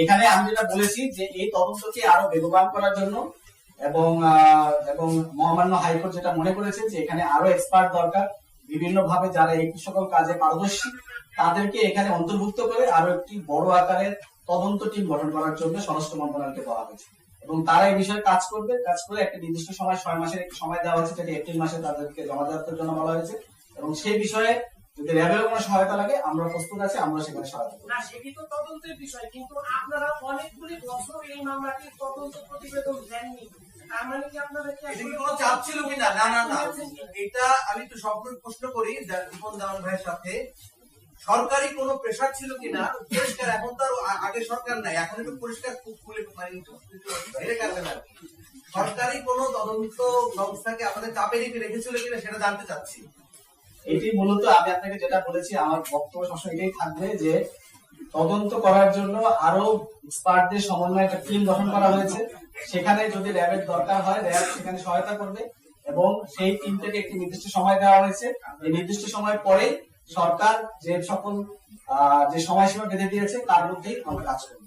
এখানে আমি যেটা বলেছি যে এই তদন্তকে আরও বেগবান করার জন্য এবং এবং মহামান্য হাইকোর্ট যেটা মনে করেছে যে এখানে আরও এক্সপার্ট দরকার। বিভিন্ন ভাবে যারা এই সকল কাজে পারদর্শী, তাদেরকে এখানে অন্তর্ভুক্ত করে আরও একটি বড় আকারের তদন্ত টিম গঠন করার জন্য স্বরাষ্ট্র মন্ত্রণালয়কে বলা হয়েছে। এবং তারা এই বিষয়ে কাজ করবে কাজ করে একটা নির্দিষ্ট সময় ছয় মাসের একটি সময় দেওয়া হয়েছে যেটা এপ্রিল মাসে তাদেরকে জমা দেওয়ার জন্য বলা হয়েছে। এবং সেই বিষয়ে যদি র্যাবের কোনো সহায়তা লাগে আমরা প্রস্তুত আছি আমরা সেখানে সহায়তা করব। না সেটি তো তদন্তের বিষয় কিন্তু আপনারা অনেকগুলি বছর এই মামলাটির তদন্ত প্রতিবেদন দেননি। তার মানে কি আপনাদেরকে এটা কি আসলে কোনো চাপ ছিল কিনা? না না না। এটা আমি একটু সম্পূর্ণ প্রশ্ন করি রিপন দামান সাথে। সরকারি কোনো প্রেশার ছিল কিনা? এখন তো আর আ- আগে সরকার নাই। এখন একটু পরিষ্কার খুলে এটা কারণে না সরকারি কোনো তদন্ত সংস্থাকে আমাদের চাপে রেখে রেখেছিল কিনা সেটা জানতে চাচ্ছি। এটি মূলত আমি আপনাকে যেটা বলেছি, আমার বক্তব্য সবসময় এটাই থাকবে যে তদন্ত করার জন্য আরও এক্সপার্টদের সমন্বয়ে একটা টিম গঠন করা হয়েছে। সেখানে যদি র্যাবের দরকার হয়, র্যাব সেখানে সহায়তা করবে এবং সেই টিম থেকে একটি নির্দিষ্ট সময় দেওয়া হয়েছে। এই নির্দিষ্ট সময় পরে সরকার যে সকল যে সময়সীমা বেঁধে দিয়েছে তার মধ্যেই আমরা কাজ করব।